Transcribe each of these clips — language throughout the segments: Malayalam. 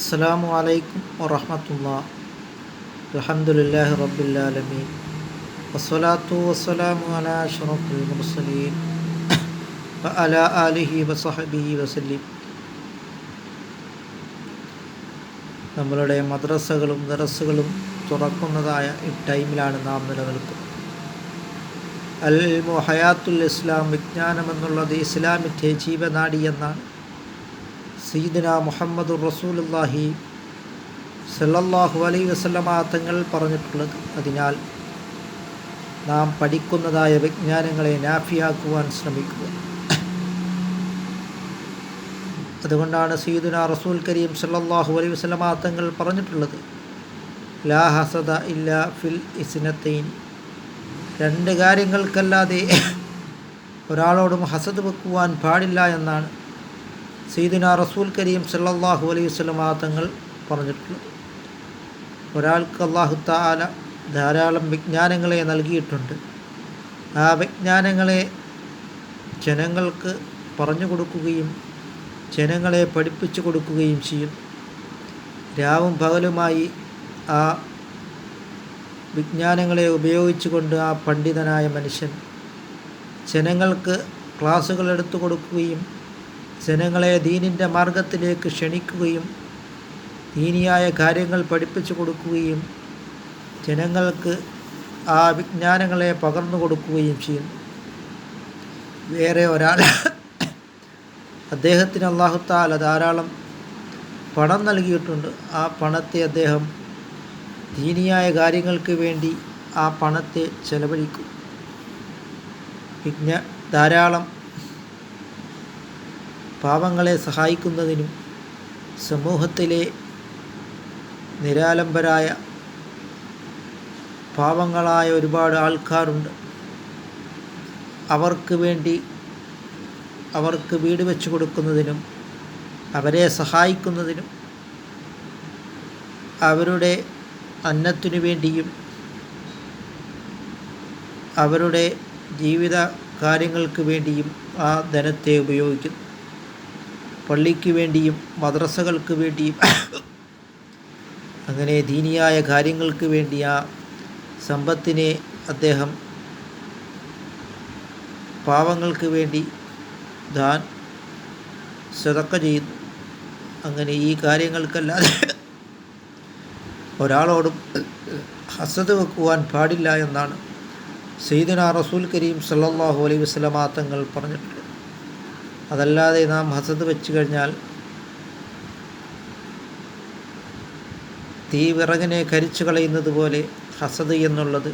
അസ്സാം വലൈക്കും വറഹമത്തുള്ള. അലഹമുല്ലാഹി റബ്ബുലാലമീൻ വസ്സലാത്തു വസ്സലാമു അലാ അഷ്റഫുൽ മുർസലീൻ. അല ആലിഹി വസഹബിഹി വസല്ലിം. നമ്മളുടെ മദ്രസകളും ദറസുകളും തുറക്കുന്നതായ ഈ ടൈമിലാണ് നാം നിലനിൽക്കുന്നത്. അൽ മുഹയാത്തുൽ ഇസ്ലാം വിജ്ഞാനം എന്നുള്ളത് ഇസ്ലാമിന്റെ ജീവനാടി എന്നാണ് സീദന മുഹമ്മദ് റസൂലുല്ലാഹി സല്ലല്ലാഹു അലൈ വസല്ലമ തങ്ങൾ പറഞ്ഞിട്ടുള്ളത്. അതിനാൽ നാം പഠിക്കുന്നതായ വിജ്ഞാനങ്ങളെ നാഫിയാക്കുവാൻ ശ്രമിക്കുക. അതുകൊണ്ടാണ് സീദുന റസൂൽ കരീം സല്ലല്ലാഹു അലൈ വസല്ലമ തങ്ങൾ പറഞ്ഞിട്ടുള്ളത്. ലാ ഹസദ ഇല്ല ഫിൽ ഇസ്നത്തൈൻ. രണ്ട് കാര്യങ്ങൾക്കല്ലാതെ ഒരാളോടും ഹസദ് വെക്കുവാൻ പാടില്ല എന്നാണ്. സീദിന റസൂൽ കരീം സല്ലാഹു അലൈഹി വസല്ലമ തങ്ങൾ പറഞ്ഞിട്ടുള്ളത് ഒരാൾക്ക് അള്ളാഹു താല ധാരാളം വിജ്ഞാനങ്ങളെ നൽകിയിട്ടുണ്ട്. ആ വിജ്ഞാനങ്ങളെ ജനങ്ങൾക്ക് പറഞ്ഞു കൊടുക്കുകയും ജനങ്ങളെ പഠിപ്പിച്ചു കൊടുക്കുകയും ചെയ്യും. രാവും പകലുമായി ആ വിജ്ഞാനങ്ങളെ ഉപയോഗിച്ചുകൊണ്ട് ആ പണ്ഡിതനായ മനുഷ്യൻ ജനങ്ങൾക്ക് ക്ലാസ്സുകൾ എടുത്തു കൊടുക്കുകയും ജനങ്ങളെ ദീനിന്റെ മാർഗത്തിലേക്ക് ക്ഷണിക്കുകയും ദീനിയായ കാര്യങ്ങൾ പഠിപ്പിച്ചു കൊടുക്കുകയും ജനങ്ങൾക്ക് ആ വിജ്ഞാനങ്ങളെ പകർന്നു കൊടുക്കുകയും ചെയ്യുന്നു. വേറെ ഒരാൾ അദ്ദേഹത്തിന് അള്ളാഹുത്താല ധാരാളം പണം നൽകിയിട്ടുണ്ട്. ആ പണത്തെ അദ്ദേഹം ദീനിയായ കാര്യങ്ങൾക്ക് വേണ്ടി ആ പണത്തെ ചെലവഴിക്കും. വിജ്ഞ ധാരാളം പാവങ്ങളെ സഹായിക്കുന്നതിനും സമൂഹത്തിലെ നിരാലംബരായ പാവങ്ങളായ ഒരുപാട് ആൾക്കാരുണ്ട്. അവർക്ക് വേണ്ടി അവർക്ക് വീട് വെച്ചു കൊടുക്കുന്നതിനും അവരെ സഹായിക്കുന്നതിനും അവരുടെ അന്നത്തിനു വേണ്ടിയും അവരുടെ ജീവിത കാര്യങ്ങൾക്ക് വേണ്ടിയും ആ ധനത്തെ ഉപയോഗിക്കുന്നു. പള്ളിക്ക് വേണ്ടിയും മദ്രസകൾക്ക് വേണ്ടിയും അങ്ങനെ ദീനിയായ കാര്യങ്ങൾക്ക് വേണ്ടി ആ സമ്പത്തിനെ അദ്ദേഹം പാവങ്ങൾക്ക് വേണ്ടി ദാൻ സതക്ക ചെയ്യുന്നു. അങ്ങനെ ഈ കാര്യങ്ങൾക്കല്ലാതെ ഒരാളോടും ഹസത് വെക്കുവാൻ പാടില്ല എന്നാണ് സയ്യിദന റസൂൽ കരീം സല്ലാഹു അലൈഹി വസല്ലമ തങ്ങൾ പറഞ്ഞിട്ടുള്ളത്. അതല്ലാതെ നാം ഹസത്ത് വെച്ച് കഴിഞ്ഞാൽ തീ വിറകിനെ കരിച്ചു കളയുന്നത് പോലെ ഹസത് എന്നുള്ളത്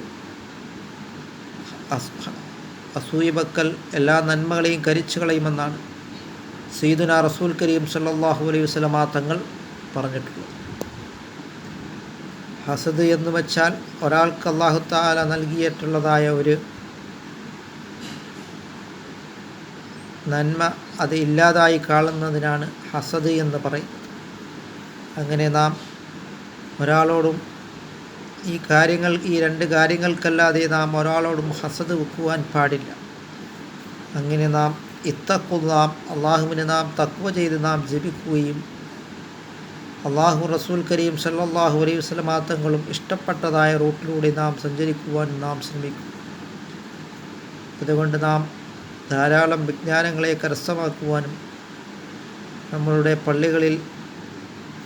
അസൂയബക്കൽ എല്ലാ നന്മകളെയും കരിച്ചു കളയുമെന്നാണ് സീദുന റസൂൽ കരീം സല്ലാഹു അലൈഹി വസ്ലമാ തങ്ങൾ പറഞ്ഞിട്ടുള്ളത്. ഹസദ് എന്ന് വെച്ചാൽ ഒരാൾക്ക് അള്ളാഹു താല നൽകിയിട്ടുള്ളതായ ഒരു നന്മ അത് ഇല്ലാതായി കാണുന്നതിനാണ് ഹസദ് എന്ന് പറയും. അങ്ങനെ നാം ഒരാളോടും ഈ കാര്യങ്ങൾ ഈ രണ്ട് കാര്യങ്ങൾക്കല്ലാതെ നാം ഒരാളോടും ഹസദ് വെക്കുവാൻ പാടില്ല. അങ്ങനെ നാം ഇത്തക്കു നാം അള്ളാഹുവിനെ നാം തക്വ ചെയ്ത് നാം ജപിക്കുകയും അള്ളാഹു റസൂൽ കരീം സല്ലാഹു അലൈഹി വസ്ലമാത്തങ്ങളും തങ്ങളും ഇഷ്ടപ്പെട്ടതായ റൂട്ടിലൂടെ നാം സഞ്ചരിക്കുവാൻ നാം ശ്രമിക്കും. അതുകൊണ്ട് നാം ധാരാളം വിജ്ഞാനങ്ങളെ കരസ്ഥമാക്കുവാനും നമ്മളുടെ പള്ളികളിൽ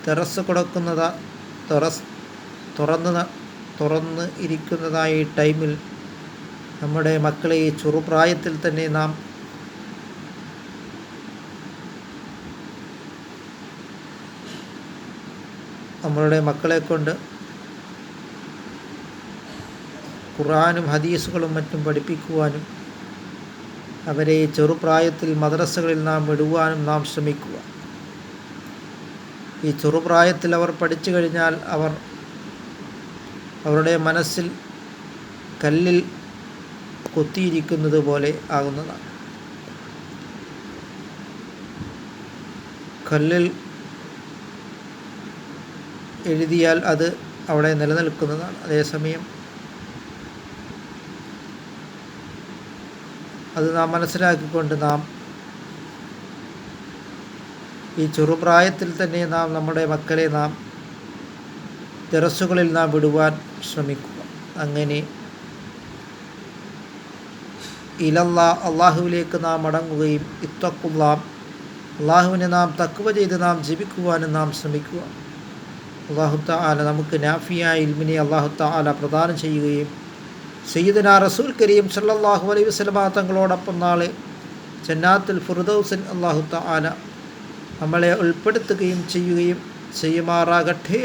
തെറസ് കൊടുക്കുന്നത തെറസ് തുറന്ന് തുറന്ന് ഇരിക്കുന്നതായ ടൈമിൽ നമ്മുടെ മക്കളെ ഈ ചെറുപ്രായത്തിൽ തന്നെ നാം നമ്മളുടെ മക്കളെ കൊണ്ട് ഖുറാനും ഹദീസുകളും മറ്റും പഠിപ്പിക്കുവാനും അവരെ ചെറുപ്രായത്തിൽ മദ്രസകളിൽ നാം വിടുവാനും നാം ശ്രമിക്കുക. ഈ ചെറുപ്രായത്തിൽ അവർ പഠിച്ചു കഴിഞ്ഞാൽ അവർ അവരുടെ മനസ്സിൽ കല്ലിൽ കൊത്തിയിരിക്കുന്നത് പോലെ ആകുന്നതാണ്. കല്ലിൽ എഴുതിയാൽ അത് അവിടെ നിലനിൽക്കുന്നതാണ്. അതേസമയം അത് നാം മനസ്സിലാക്കിക്കൊണ്ട് നാം ഈ ചെറുപ്രായത്തിൽ തന്നെ നാം നമ്മുടെ മക്കളെ നാം തെറസുകളിൽ നാം വിടുവാൻ ശ്രമിക്കുക. അങ്ങനെ ഇലല്ല അള്ളാഹുവിലേക്ക് നാം അടങ്ങുകയും ഇത്തക്കുള്ള അള്ളാഹുവിനെ നാം തക്കുവ ചെയ്ത് നാം ജപിക്കുവാനും നാം ശ്രമിക്കുക. അള്ളാഹുത്ത ആല നമുക്ക് നാഫിയായ ഇൽമിനെ അള്ളാഹുത്ത ആല പ്രദാനം ചെയ്യുകയും സയ്യിദന റസൂൽ കരീം സല്ലാഹു അലൈഹി വസ്ലമ തങ്ങളോടൊപ്പം നാളെ ജന്നാത്തുൽ ഫുർദൌസിൻ അള്ളാഹുത്ത ആല നമ്മളെ ഉൾപ്പെടുത്തുകയും ചെയ്യുകയും ചെയ്യുമാറാകട്ടെ.